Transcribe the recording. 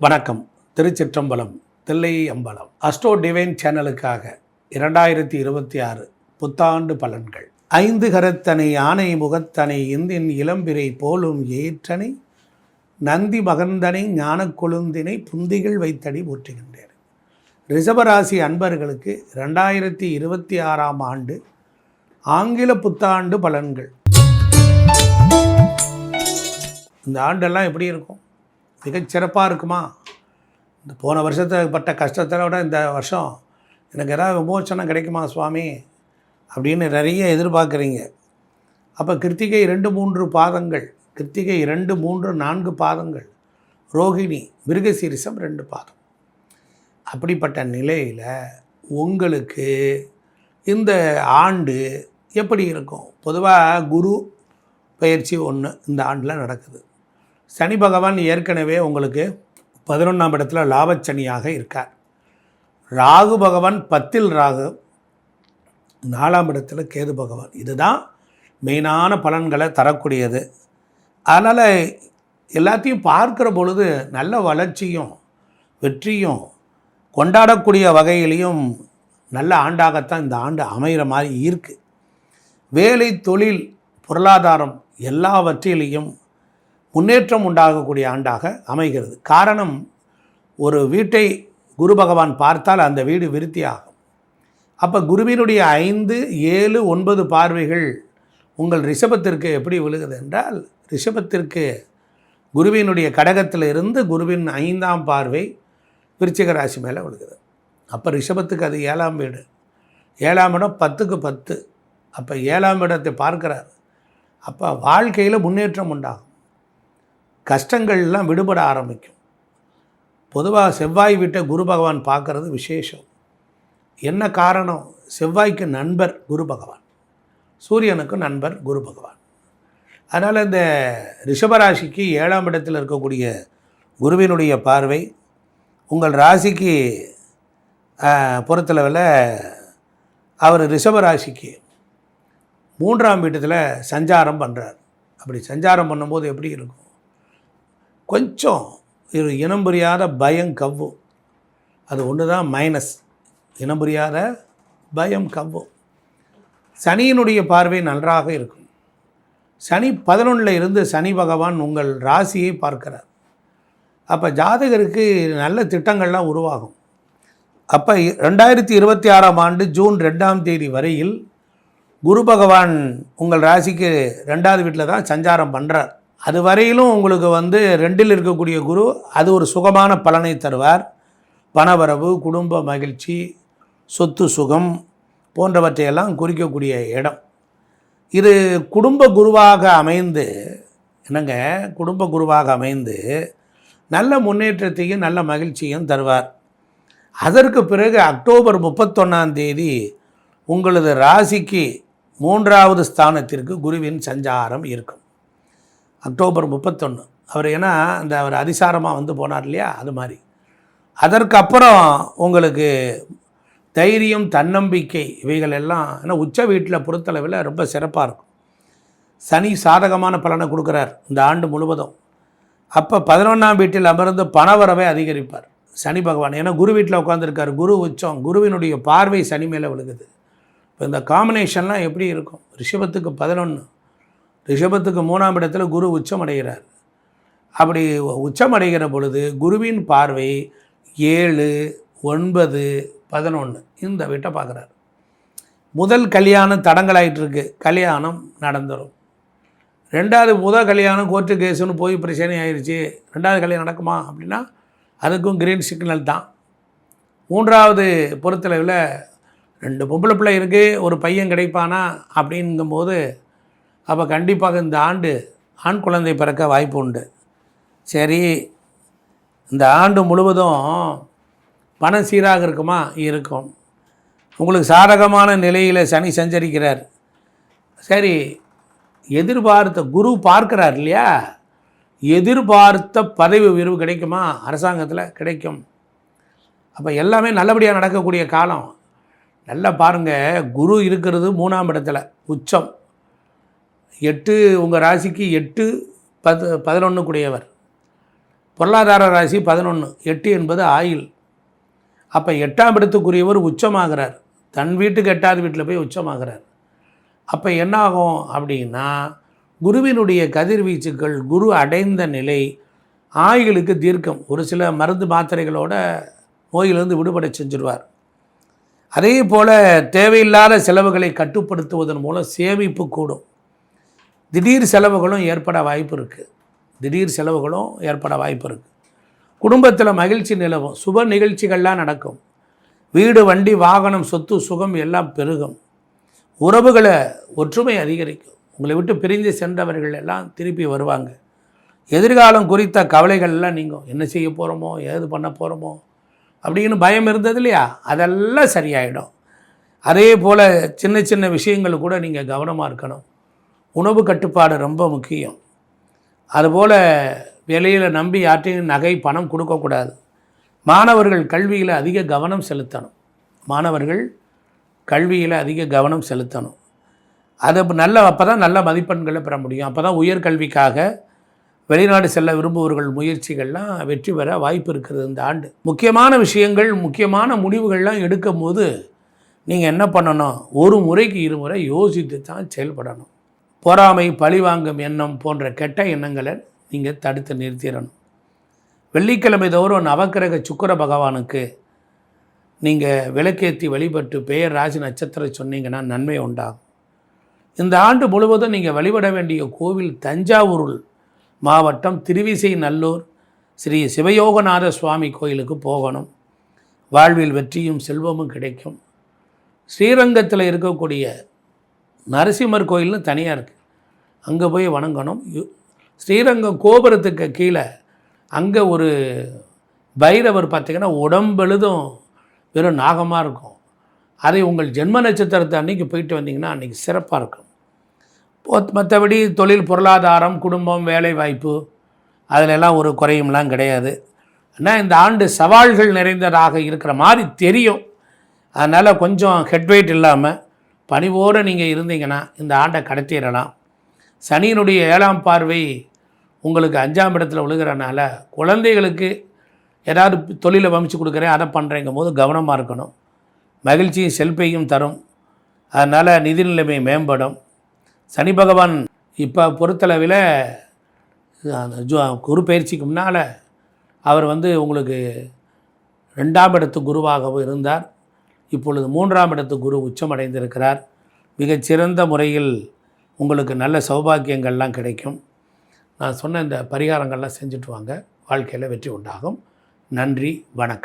வணக்கம். திருச்சிற்றம்பலம் Thillai Ambalam. Astro Divine சேனலுக்காக இரண்டாயிரத்தி இருபத்தி ஆறு புத்தாண்டு பலன்கள். ஐந்து கரத்தனை ஆனை முகத்தனை இந்தின் இளம்பிரை போலும் ஏற்றனை நந்தி மகந்தனை ஞான கொழுந்தினை புந்திகள் வைத்தடி போற்றுகின்றேன். ரிஷபராசி அன்பர்களுக்கு ரெண்டாயிரத்தி இருபத்தி ஆறாம் ஆண்டு ஆங்கில புத்தாண்டு பலன்கள். இந்த ஆண்டெல்லாம் எப்படி இருக்கும்? மிகச்சிறப்பாக இருக்குமா? இந்த போன வருஷத்தை பட்ட கஷ்டத்தை விட இந்த வருஷம் எனக்கு ஏதாவது விமோச்சனம் கிடைக்குமா சுவாமி? அப்படின்னு நிறைய எதிர்பார்க்குறீங்க. அப்போ கிருத்திகை ரெண்டு மூன்று பாதங்கள் கிருத்திகை ரெண்டு மூன்று நான்கு பாதங்கள் ரோகிணி மிருகசீரிசம் ரெண்டு பாதம். அப்படிப்பட்ட நிலையில் உங்களுக்கு இந்த ஆண்டு எப்படி இருக்கும்? பொதுவாக குரு பயிற்சி ஒன்று இந்த ஆண்டில் நடக்குது. சனி பகவான் ஏற்கனவே உங்களுக்கு பதினொன்றாம் இடத்துல லாபச்சனியாக இருக்கார். ராகு பகவான் பத்தில் ராகு நாலாம் இடத்துல கேது பகவான். இதுதான் மெயினான பலன்களை தரக்கூடியது. அதனால் எல்லாத்தையும் பார்க்குற பொழுது நல்ல வளர்ச்சியும் வெற்றியும் கொண்டாடக்கூடிய வகையிலையும் நல்ல ஆண்டாகத்தான் இந்த ஆண்டு அமைகிற மாதிரி இருக்குது வேலை தொழில் பொருளாதாரம் எல்லாவற்றிலையும் முன்னேற்றம் உண்டாகக்கூடிய ஆண்டாக அமைகிறது. காரணம் ஒரு வீட்டை குரு பகவான் பார்த்தால் அந்த வீடு விருத்தியாகும் அப்போ குருவினுடைய ஐந்து ஏழு ஒன்பது பார்வைகள் உங்கள் ரிஷபத்திற்கு எப்படி விழுகுது என்றால் ரிஷபத்திற்கு குருவினுடைய கடகத்தில் இருந்து குருவின் ஐந்தாம் பார்வை விருச்சிக ராசி மேலே விழுகுது. அப்போ ரிஷபத்துக்கு அது ஏழாம் வீடு. ஏழாம் இடம் பத்துக்கு பத்து. அப்போ ஏழாம் இடத்தை பார்க்குறார். அப்போ வாழ்க்கையில் முன்னேற்றம் உண்டாகும். கஷ்டங்கள்லாம் விடுபட ஆரம்பிக்கும். பொதுவாக செவ்வாய் விட்ட குரு பகவான் பார்க்குறது விசேஷம். என்ன காரணம்? செவ்வாய்க்கு நண்பர் குரு பகவான். சூரியனுக்கு நண்பர் குரு பகவான். அதனால் இந்த ரிஷபராசிக்கு ஏழாம் இடத்தில் இருக்கக்கூடிய குருவினுடைய பார்வை உங்கள் ராசிக்கு பொறுத்தளவில் அவர் ரிஷபராசிக்கு மூன்றாம் வீட்டத்தில் சஞ்சாரம் பண்ணுறார் அப்படி சஞ்சாரம் பண்ணும்போது எப்படி இருக்கும்? கொஞ்சம் ஒரு இனம் புரியாத பயம் கவ்வும். அது ஒன்று தான் மைனஸ் இனம் புரியாத பயம் கவ்வும். சனியினுடைய பார்வை நன்றாக இருக்கும். சனி பதினொன்றில் இருந்து சனி பகவான் உங்கள் ராசியை பார்க்கிறார். அப்போ ஜாதகருக்கு நல்ல திட்டங்கள்லாம் உருவாகும். அப்போ ரெண்டாயிரத்தி இருபத்தி ஆறாம் ஆண்டு ஜூன் ரெண்டாம் தேதி வரையில் குரு பகவான் உங்கள் ராசிக்கு ரெண்டாவது வீட்டில் தான் சஞ்சாரம் பண்ணுறார் அது வரையிலும் உங்களுக்கு வந்து ரெண்டில் இருக்கக்கூடிய குரு அது ஒரு சுகமான பலனை தருவார். பணவரவு குடும்ப மகிழ்ச்சி சொத்து சுகம் போன்றவற்றையெல்லாம் குறிக்கக்கூடிய இடம். இது குடும்ப குருவாக அமைந்து என்னங்க குடும்ப குருவாக அமைந்து நல்ல முன்னேற்றத்தையும் நல்ல மகிழ்ச்சியும் தருவார். அதற்கு பிறகு அக்டோபர் முப்பத்தொன்னாம் தேதி உங்களது ராசிக்கு மூன்றாவது ஸ்தானத்திற்கு குருவின் சஞ்சாரம் இருக்கும். அக்டோபர் முப்பத்தொன்று அவர் ஏன்னா அந்த அவர் அதிசாரமாக வந்து போனார் இல்லையா? அது மாதிரி. அதற்கப்புறம் உங்களுக்கு தைரியம் தன்னம்பிக்கை இவைகள் எல்லாம் ஏன்னா உச்ச வீட்டில் பொறுத்தளவில் ரொம்ப சிறப்பாக இருக்கும். சனி சாதகமான பலனை கொடுக்குறார் இந்த ஆண்டு முழுவதும். அப்போ பதினொன்றாம் வீட்டில் அமர்ந்து பணவரவை அதிகரிப்பார் சனி பகவான். ஏன்னா குரு வீட்டில் உட்காந்துருக்கார் குரு உச்சம் குருவினுடைய பார்வை சனி மேலே விழுகுது. இப்போ இந்த காம்பினேஷன்லாம் எப்படி இருக்கும்? ரிஷபத்துக்கு பதினொன்று ரிஷபத்துக்கு மூணாம் இடத்துல குரு உச்சம் அடைகிறார் அப்படி உச்சம் அடைகிற பொழுது குருவின் பார்வை ஏழு ஒன்பது பதினொன்று இந்த வீட்டை பார்க்குறாரு. முதல் கல்யாணம் தடங்களாகிட்டுருக்கு கல்யாணம் நடந்துடும் ரெண்டாவது முதல் கல்யாணம் கோர்ட்டு கேஸுன்னு போய் பிரச்சனை ஆயிடுச்சு ரெண்டாவது கல்யாணம் நடக்குமா அப்படின்னா அதுக்கும் கிரீன் சிக்னல் தான். மூன்றாவது பொறுத்தளவில் ரெண்டு பொம்பளை பிள்ளை இருக்குது ஒரு பையன் கிடைப்பானா அப்படிங்கும்போது அப்போ கண்டிப்பாக இந்த ஆண்டு ஆண் குழந்தை பிறக்க வாய்ப்பு உண்டு. சரி இந்த ஆண்டு முழுவதும் பணம் சீராக இருக்குமா? இருக்கும். உங்களுக்கு சாதகமான நிலையில் சனி சஞ்சரிக்கிறார். சரி எதிர்பார்த்த குரு பார்க்குறார் இல்லையா? எதிர்பார்த்த பதவி உயர்வு கிடைக்குமா? அரசாங்கத்தில் கிடைக்கும். அப்போ எல்லாமே நல்லபடியாக நடக்கக்கூடிய காலம். நல்லா பாருங்கள் குரு இருக்கிறது மூணாம் இடத்துல உச்சம். எட்டு உங்கள் ராசிக்கு எட்டு பத்து பதினொன்று கூடியவர் பொருளாதார ராசி பதினொன்று எட்டு என்பது ஆயில் அப்போ எட்டாம் இடத்துக்குரியவர் உச்சமாகிறார். தன் வீட்டுக்கு எட்டாவது வீட்டில் போய் உச்சமாகிறார். அப்போ என்னாகும் அப்படின்னா குருவினுடைய கதிர்வீச்சுக்கள் குரு அடைந்த நிலை ஆய்களுக்கு தீர்க்கம். ஒரு சில மருந்து மாத்திரைகளோட நோயிலிருந்து விடுபட செஞ்சிருவார். அதே போல் தேவையில்லாத செலவுகளை கட்டுப்படுத்துவதன் மூலம் சேமிப்பு கூடும். திடீர் செலவுகளும் ஏற்பட வாய்ப்பு இருக்குது திடீர் செலவுகளும் ஏற்பட வாய்ப்பு இருக்குது குடும்பத்தில் மகிழ்ச்சி நிலவும். சுப நிகழ்ச்சிகள்லாம் நடக்கும். வீடு வண்டி வாகனம் சொத்து சுகம் எல்லாம் பெருகும். உறவுகளை ஒற்றுமை அதிகரிக்கும். உங்களை விட்டு பிரிந்து சென்றவர்கள் எல்லாம் திருப்பி வருவாங்க. எதிர்காலம் குறித்த கவலைகள்லாம் நீங்கள் என்ன செய்ய போகிறோமோ ஏது பண்ண போகிறோமோ அப்படின்னு பயம் இருந்தது இல்லையா? அதெல்லாம் சரியாயிடும். அதே போல் சின்ன சின்ன விஷயங்கள் கூட நீங்கள் கவனமாக இருக்கணும். உணவு கட்டுப்பாடு ரொம்ப முக்கியம். அதுபோல் வெளியில் நம்பி யார்ட்டையும் நகை பணம் கொடுக்கக்கூடாது. மாணவர்கள் கல்வியில் அதிக கவனம் செலுத்தணும். மாணவர்கள் கல்வியில் அதிக கவனம் செலுத்தணும். அது நல்ல அப்போ தான் நல்ல மதிப்பெண்களை பெற முடியும். அப்போ தான் உயர்கல்விக்காக வெளிநாடு செல்ல விரும்புபவர்கள் முயற்சிகள்லாம் வெற்றி பெற வாய்ப்பு இருக்கிறது இந்த ஆண்டு. முக்கியமான விஷயங்கள் முக்கியமான முடிவுகள்லாம் எடுக்கும் போது நீங்கள் என்ன பண்ணணும்? ஒரு முறைக்கு இருமுறை யோசித்து தான் செயல்படணும். பொறாமை பழிவாங்கும் எண்ணம் போன்ற கெட்ட எண்ணங்களை நீங்கள் தடுத்து நிறுத்திடணும். வெள்ளிக்கிழமை தோறும் நவக்கிரக சுக்கர பகவானுக்கு நீங்கள் விளக்கேற்றி வழிபட்டு பெயர் ராசி நட்சத்திரம் சொன்னீங்கன்னா நன்மை உண்டாகும். இந்த ஆண்டு முழுவதும் நீங்கள் வழிபட வேண்டிய கோவில் தஞ்சாவூர் மாவட்டம் திருவிசை நல்லூர். ஸ்ரீ சிவயோகநாத சுவாமி கோயிலுக்கு போகணும். வாழ்வில் வெற்றியும் செல்வமும் கிடைக்கும். ஸ்ரீரங்கத்தில் இருக்கக்கூடிய நரசிம்மர் கோயில்னு தனியாக இருக்குது அங்கே போய் வணங்கணும். ஸ்ரீரங்கம் கோபுரத்துக்கு கீழே அங்கே ஒரு பைரவர் பார்த்திங்கன்னா உடம்பெழுதும் வெறும் நாகமாக இருக்கும். அதை உங்கள் ஜென்ம நட்சத்திரத்தை அன்றைக்கி போயிட்டு வந்தீங்கன்னா அன்றைக்கி சிறப்பாக இருக்கும். பொ- மற்றபடி தொழில் பொருளாதாரம் குடும்பம் வேலை வாய்ப்பு அதிலெல்லாம் ஒரு குறையும்லாம் கிடையாது. ஆனால் இந்த ஆண்டு சவால்கள் நிறைந்ததாக இருக்கிற மாதிரி தெரியும். அதனால் கொஞ்சம் ஹெட்வெயிட் இல்லாமல் பணிவோடு நீங்கள் இருந்தீங்கன்னா இந்த ஆண்டை கடத்திடலாம். சனியினுடைய ஏழாம் பார்வை உங்களுக்கு அஞ்சாம் இடத்துல விழுகிறனால குழந்தைகளுக்கு ஏதாவது தொழிலை வமிச்சு கொடுக்குறேன் அதை பண்ணுறேங்கும் போது கவனமாக இருக்கணும். மகிழ்ச்சியும் செல்பையும் தரும். அதனால் நிதி நிலைமை மேம்படும். சனி பகவான் இப்போ பொறுத்தளவில் குரு பயிற்சிக்கு முன்னால் அவர் வந்து உங்களுக்கு ரெண்டாம் இடத்து குருவாகவும் இருந்தார். இப்பொழுது மூன்றாம் இடத்து குரு உச்சமடைந்திருக்கிறார் மிகச்சிறந்த முறையில் உங்களுக்கு நல்ல சௌபாக்கியங்கள்லாம் கிடைக்கும். நான் சொன்ன இந்த பரிகாரங்கள்லாம் செஞ்சுட்டு வாங்க. வாழ்க்கையில் வெற்றி உண்டாகும். நன்றி வணக்கம்.